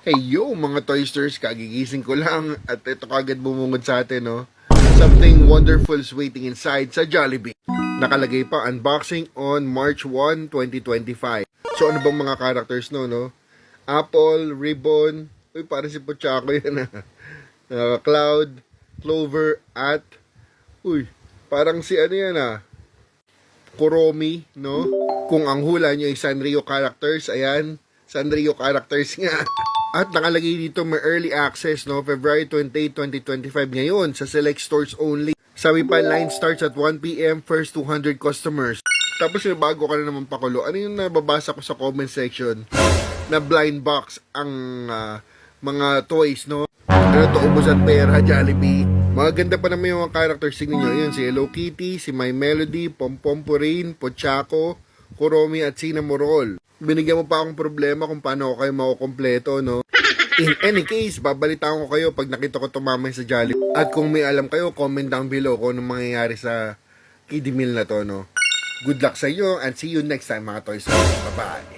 Hey yo mga Toysters, kagigising ko lang at ito kagad bumungod sa atin no. Something wonderful is waiting inside sa Jollibee. Nakalagay pa unboxing on March 1, 2025. So ano bang mga characters no no? Apple, Ribbon, uy parang si Pochaco yan ah. Uh, Cloud, Clover at uy parang si ano yan ah. Kuromi, no? Kung ang hula nyo ay Sanrio characters, ayan, Sanrio characters nga. At nakalagay dito may early access, no? February 28, 2025 ngayon sa select stores only. Sabi pa, line starts at 1pm, first 200 customers. Tapos yung bago ka na naman pakulo, ano yung nababasa ko sa comment section? Na blind box ang ah, mga toys, no? Ano to, ubusan pera, Jollibee. Mga ganda pa naman yung mga characters tingnan. Yun, si Hello Kitty, si My Melody, Pompompurin, Pochaco, Kuromi at Cinnamoroll. Binigyan mo pa akong problema kung paano ako kayo makukompleto, no? In any case, babalitaan ko kayo pag nakita ko tumamay sa Jollibee. At kung may alam kayo, comment down below kung anong mangyayari sa kiddie meal na to, no? Good luck sa inyo and see you next time mga toys. Bye-bye!